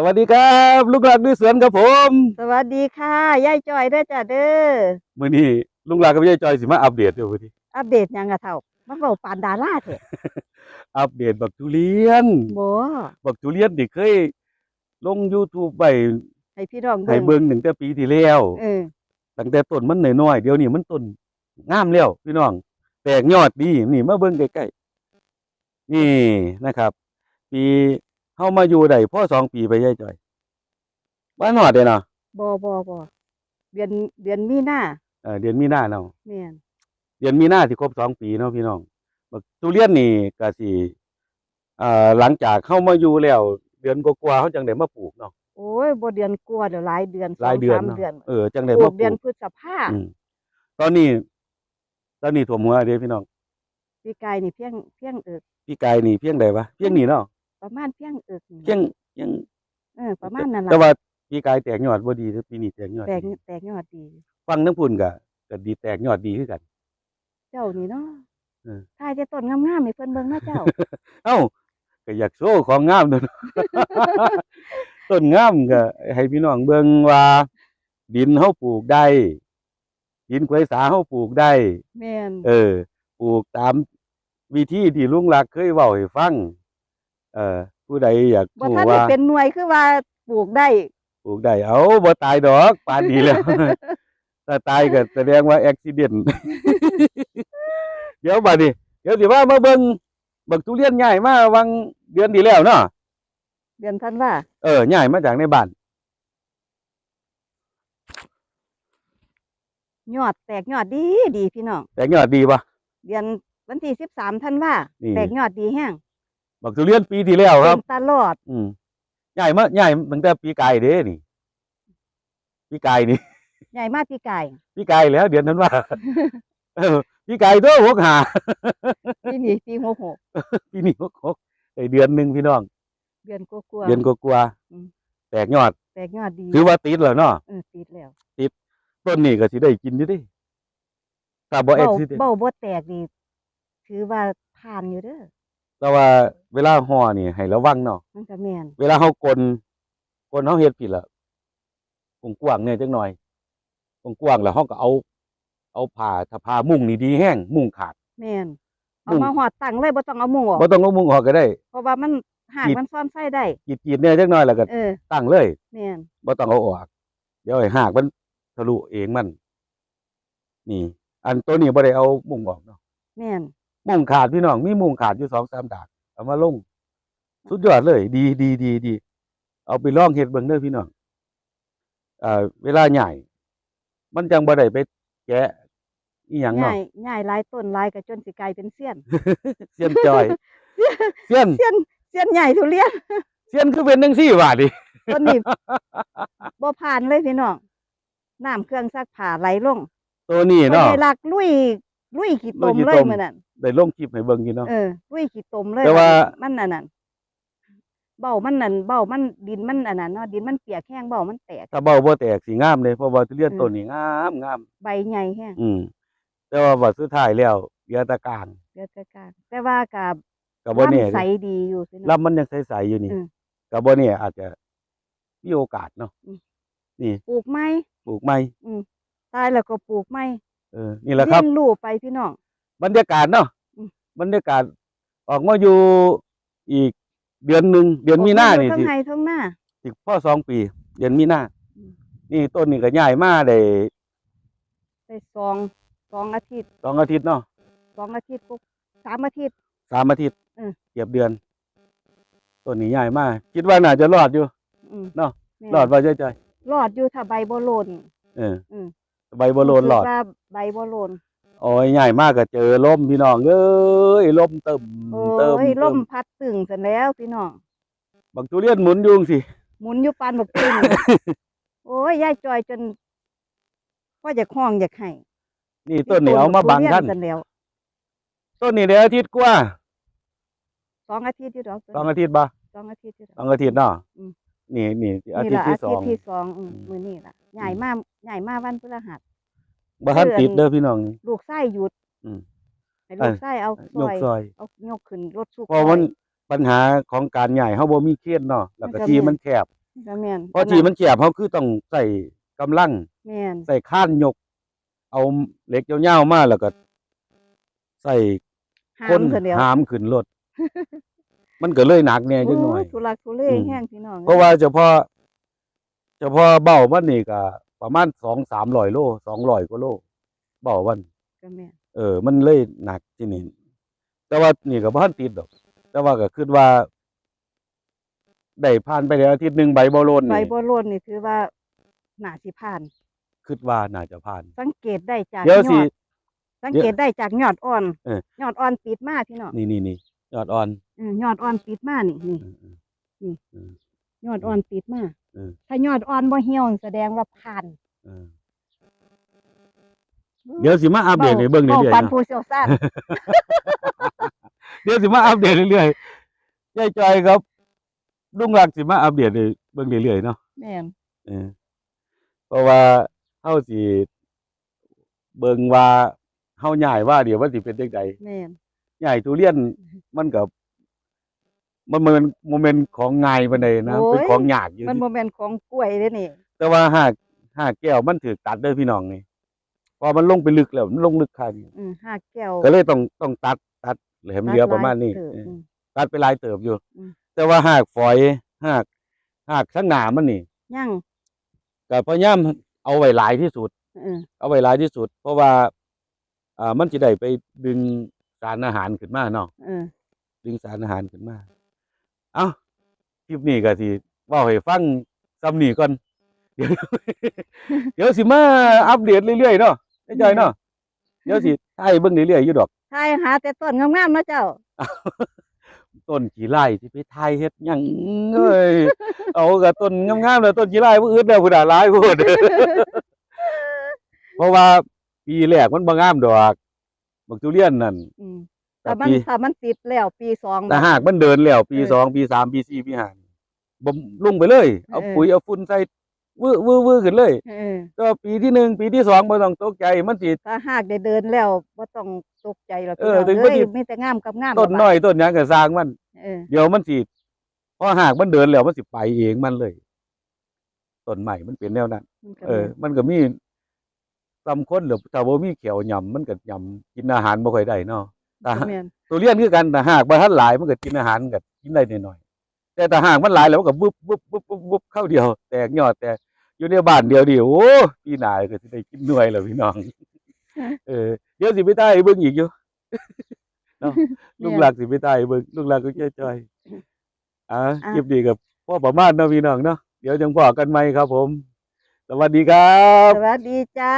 สวัสดีครับลูกหลานด้วยสวนครับผม สวัสดีค่ะยายจอยเด้อจ้าเด้อมื้อนี้ลุงหลานกับยายจอยสิมาอัปเดตเด้อวันนี้อัปเดตหยังกะเท่ามันเว้าปานดาราแท้อัปเดตบักทุเรียนบ่บักทุเรียนที่เคย ลง YouTube ไปให้พี่น้องให้เบิ่งเบิ่งตั้งแต่ปีที่แล้วเออตั้งแต่ต้นมันน้อยๆเดี๋ยวนี้มันต้นงามแล้วพี่น้อง แตกยอดดีนี่มาเบิ่งใกล้ๆนี่นะครับ ปี เฮามาอยู่ได้พอสองปีไปยายจอยบ้านหอดเด้เนาะบ่บ่บ่เดือนเดือนมีนาเออเดือนมีนาเนาะแม่นเดือนมีนาที่ครบสองปีเนาะพี่น้องบักทุเรียนนี่ก็สิเอ่อหลังจากเข้ามาอยู่แล้ว เดือนกว่าๆเขาจังได้มาปลูกเนาะโอ้ยบ่เดือนกว่าเดี๋ยวหลายเดือนหลายเดือนสงสามเนาะเดือนเออจังได้ปลูมากปเดืลูอนกพฤษภาอืมตอนนี้ ตอนนี้ถ่วมหัวเด้พี่น้อง ปีกายนี่เพียงเพียงเอิกพี่กายนี่เพียงใดวะเพียงนี่เนาะ ประมาณเพียงเอิกนี่เพียงเพียงเออประมาณนั้นแต่ล่ะว่าพี่กายแตกยอดบ่ดีแต่ปีนี้แตกยอดแตกดีแตกยอดดี ฟังทั้งพุ่นก็ก็ดีแตกยอดดีคือกัน เจ้านี่เนาะเออ ถ่ายแต่ต้นงามๆให้เพิ่นเบิ่งนะเจ้า เอ้าก็อยากโชว์ของงามเด้อต้นงามก็ให้พี่น้องเบิ่งว่า ดินเฮาปลูกได้ ดินกวยสาเฮาปลูกได้ แม่นเออ ปลูกตามวิธีที่ลุงหลักเคยเว้าให้ฟัง เออผู้ใดอยากบ่รู้ทันได้ว่าเป็นหน่วยคือว่าปลูกได้ ปลูกได้เอาบ่ตายดอกปานนี้แล้ว ถ้าตายก็แสดงว่าอุบิเหตุเดี๋ยวบัดนี้เดี๋ยวสิว่ามาเบิ่งบักทุเรียนใหญ่มาวังเดือนที่แล้วเนาะเดือนธันวาเออใหญ่มาจากในบ้านยอดแตกยอดดีดีพี่น้องแต่ยอดดีปะ เดือนวันที่สิบสามธันวานี่ แตกยอดดีแห้ง บักทุเรียนปีที่แล้วครับ เป็นตลอด อืมใหญ่มาใหญ่ตั้งแต่ปีกายเด้นี่ ปีกายนี่ ใหญ่มากพี่ไก่ปีกายแล้ว เดือนนั้นว่า เออปีกายตัวหกหาปีนี้ปีหกหกปีนี้หกหกได้เดือนหนึ่งพี่น้อง เดือนกลัวาเดือนกว่าอืม ๆแตกยอดๆแตกยอดดีถือว่าติดแล้วเนาะ เออติดแล้วต้นนี้ก็สิได้กินอยู่เดิถ้าบ่เอ็กเบ้าซิเบ้าบ่แตกนี่ถือว่าผ่านอยู่เด้อ แต่ว่าเวลาห่อนี่ให้ระวังเนาะมันก็แม่นเวลาเฮากลกลเฮาเฮ็ดผิดละกว้างๆเนี่ยจักหน่อยกว้างๆแล้วเฮาก็เอา เอาผ้าถ้าผ้ามุ้งนี่ดีแห้งมุ้งขาด แม่นเอามุ่งมาหอดตั้งเลยบ่ต้องเอามุงออกบ่ต้องเอามุ้งออกก็ได้ เพราะว่ามันหากขีดมันซ่อนไส้ได้กรีดๆเนี่ยจักหน่อยแล้วก็เออตั้งเลยแม่นบ่ต้องเอาออกเดี๋ยวให้หากมันทะลุเองมัน นี่ อันตัวนี้บ่ได้เอามุ้งออกเนาะแม่น มุ้งขาดพี่น้องมีมุ้งขาดอยู่2-3ดากเอามาลงสุดยอดเลย ดีดีดีดีเอาไปลองเฮ็ดเบิ่งเด้อพี่น้องเอ่อเวลาใหญ่ มันจังบ่ได้ไปแกะอีหยังใหญ่เนาะใหญ่หลายต้นหลายก็จนสิกลายเป็นเสี้ยน เสียนจอยเสียนเสี้ยนเสี้ยนใหญ่ทุเรียนเสียนคือเป็นจังซี่ว่าดิต้นนี้บ่ผ่านเลยพี่น้องน้ำเครื่องซักผ้าไหลลง ตัวนี้บ่เนาะได้ลักลุย ลุยขี้ตมลุยขี้เลยตมมื้อนั้นได้ลงคลิปให้เบิ่งอยู่เนาะเออลุยขี้ตมเลยแต่ว่ามันอันนั้นเบ้ามันนั่นเบ้ามันดินมันอันนั้นเนาะดินมันเปียกแห้งเบ้ามันแตกถ้าเบ้าบ่แตกสิงามเลยเพราะว่าทุเรียนอืมต้นนี้งามงามใบใหญ่แห้งอืมแต่ว่าบัดสุดท้ายแล้วเหลือแตะกลางเดือดกลางแต่ว่ากับก็บ่แน่น้ำใสเด้ดีอยู่พี่น้องลำมันยังใสๆอยู่นี่อืมก็บ่แน่อาจจะมีโอกาสเนาะอืมนี่ปลูกไม้ปลูกใหม่ตายแล้วก็ปลูกไม้ เออนี่แหละครับเลี้ยงลูกไปพี่น้องบรรยากาศเนาะอืมบรรยากาศออกมาอยู่อีกเดือนหนึ่งเดือนมีนานี่ทั้งสิไห้ทั้งหน้าสิพ่อสองปี เดือนมีนาอืมนี่ต้นนี่ก็ใหญ่มาได้ได้สองสองอาทิตย์สองอาทิตย์เนาะสองอาทิตย์ปุ๊บสามอาทิตย์สามอาทิตย์อืมเกือบเดือนต้นนี้ใหญ่มากคิดว่าน่าจะรอดอยู่อืมเนาะแม่รอดว่าใจใจรอดอยู่ถ้าใบบ่โลนเอออม ใบบัวโลนรอดรู้สึกว่าใบบ่โลนโอ้ยใหญ่มากก็เจอลมพี่น้องเอ้ยลมเติมโอ้เติมยลเติมพัดตึงเสร็จแล้วพี่น้องบักทุเรียนหมุนอยุงสิหมุนอยู่ปานบักตึงโอ้ยยายจอยจนพ่ออยากห้องอยากให้นี่ต้นนี้เอามาบังท่านเสร็จแล้วต้นนี้เดี๋ยวอาทิตย์กว่าสองอาทิตย์อยู่ดอกสองอาทิตย์บ่สองอาทิตย์อยู่ดสออกงอาทิตย์เนาะอืม นี่นี่อานี่ทิตละย์ที่สองอาทิตย์ที่สองอืมอืม มื้อนี้ล่ะใหญ่มากใหญ่มากวันพฤหัสบ่ทันเดือนติดเด้อพี่น้องนี่ ลูกไส้หยุดอืม ให้ลูกไส้เอาซยอกยซอย เอายกขึ้นรถสุกเพราะมันปัญหาของการใหญ่เฮาบ่มีเขตเนาะแล้วก็มันก็ที่แม่นมันแคบก็แม่นเพราะที่มันแคบเฮาคือต้องใส่กำลัง แม่นใส่ข้านยก เอาเหล็กยาวๆมาแล้วก็ ใส่ห้าคนมเพิ่นแล้วหามขึ้นรถ มันก็เลยหนักแหน่จังหน่อยโทุลักทุเลอืมแห้งพี่น้องเพราะว่าเฉพาะเฉพาะเบ้ามันนี่ก็ประมาณสองสามร้อยโลสองร้อยกว่าโลเบ้ามันก็แม่นเออ มันเลยหนักที่นี่แต่ว่านี่ก็บ่ทันติดดอก แต่ว่าก็คิดว่าได้ผ่านไปแล้วอาทิตย์หนึงใบบ่โลนใบนี่บัวโลนนี่ถือว่าน่าสิผ่านคิดว่าน่าจะผ่าน สังเกตได้จากเดี๋ยวยสิอดสังเกตได้จากยอดอ่อนเออยอดอ่อนปิดมาพี่น้องนี่นี่นี่ยอดอ่อนเออยอดอ่อนปิดมานี่นี่เออเออยอดอ่อนปิดมาเออ ถ้ายอดอ่อนบ่เหี่ยวแสดงว่าผ่านเออเดี๋ยวสิมาอัปเดตให้เบิ่งเรื่อยๆปันนะผู้เชี่ยวชาญเดี๋ยวสิมาอัปเดตเรื่อยๆยายจอยครับลุงรักสิมาอัปเดตให้เบิ่งเรื่อยๆเนาะ แม่นเออเพราะว่าเฮาสิเบิ่งว่าเฮาย้ายว่าเดี๋ยวมันสิเป็นจังไดแม่นย้ายทุเรียนมันก็ มันมันโมเมนต์ของง่ายปานใดนะเป็นของยากอยู่มันบ่แม่นของกล้วยเด้นี่ แต่ว่าหากหากแก้วมันถูกตัดเด้อพี่น้องนี่เพอมันลงไปลึกแล้วมันลงลึกค่านี้อืมห้าแก้วก็เลยต้องต้องตัดตัดให้มันเหลือประมาณนี้ตัดลยเออ อืม ตัดไปหลายเติบอยู่ อืม แต่ว่าหากฝอยหากหากข้างหน้ามันนี่ยังก็พยายามเอาไว้หลายที่สุด เออเอาไว้หลายที่สุด เพราะว่าอ่ามันจะได้ไปดึงสารอาหารขึ้นมาเนาะเออดึงสารอาหารขึ้นมา เอ้าคลิปนี้ก็สิเว่าให้ฟังซ้ำนี่ก่อน เดี๋ยว เดี๋ยวสิมาอัปเดตเรื่อยๆเนาะได้ใจเนาะเดี๋ยวสิให้เบิ่งเรื่อยๆอยู่ดอกทายหาแต่ต้นงามๆเนาะเจ้า ต้นขี้ไร่ที่ไปทายเฮ็ดหยังเอ้ยเอากับต้นงามๆแล้วต้นขี้ไร่ผู้อื่นแล้วผู้ใดหลายพูดเพราะว่าปีแรกมันบ่งามดอกบักทุเรียนนั่นอืม แต่ถ้ามันปีถ้ามันติดแล้วปีสองแต่หากมันเดินแล้วปีเออสองปีสามปีสี่ปีห้าบ่ลงไปเลย เอาเออปุ๋ยเอาฝุ่นใส่วื้อวื้อวื้อขึ้นเลย เออก็ปีที่หนึ่งปีที่สองบ่ต้องตกใจมันสิ ถ้าหากได้เดินแล้วบ่ต้องตกใจหรอกเอพี่อน้องถึงมันเอ้ยสิมีแต่งามกับงามต้นน้อยต้นหยังก็สร้างมัน เออเดี๋ยวมันสิพอหากมันเดินแล้วมันสิไปเองมันเลยต้นใหม่มันเป็นแนวนั้น มันก็เออ มันก็มีซ้ำคนหรือถ้าบ่มีเขียวยำมันก็ยำกินอาหารบ่ค่อยได้เนาะ แต่แม่นตัวเรียนคือกันแต่หากบ่ทันหลายมันก็กินอาหารก็กินได้น้อยๆแต่ถ้าหากมันหลายแล้วมันก็บึบบึบบึบบึบบึบเข้าเดียว แตกยอดแต่อยู่ในบ้านเดียวดิโอ้ปีหน้าก็สิได้กินหน่วยแล้วพี่น้อง เออเดี๋ยวสิไปใต้เบิ่งอีกอยู่เนาะลูกหลักสิไปใต้เบิ่งลูกหลักก็ใจอยๆอะคลิปนี้ก็พอประมาณเนาะพี่น้องเนาะเดี๋ยวจังพอกันใหม่ครับผม สวัสดีครับ สวัสดีจ้า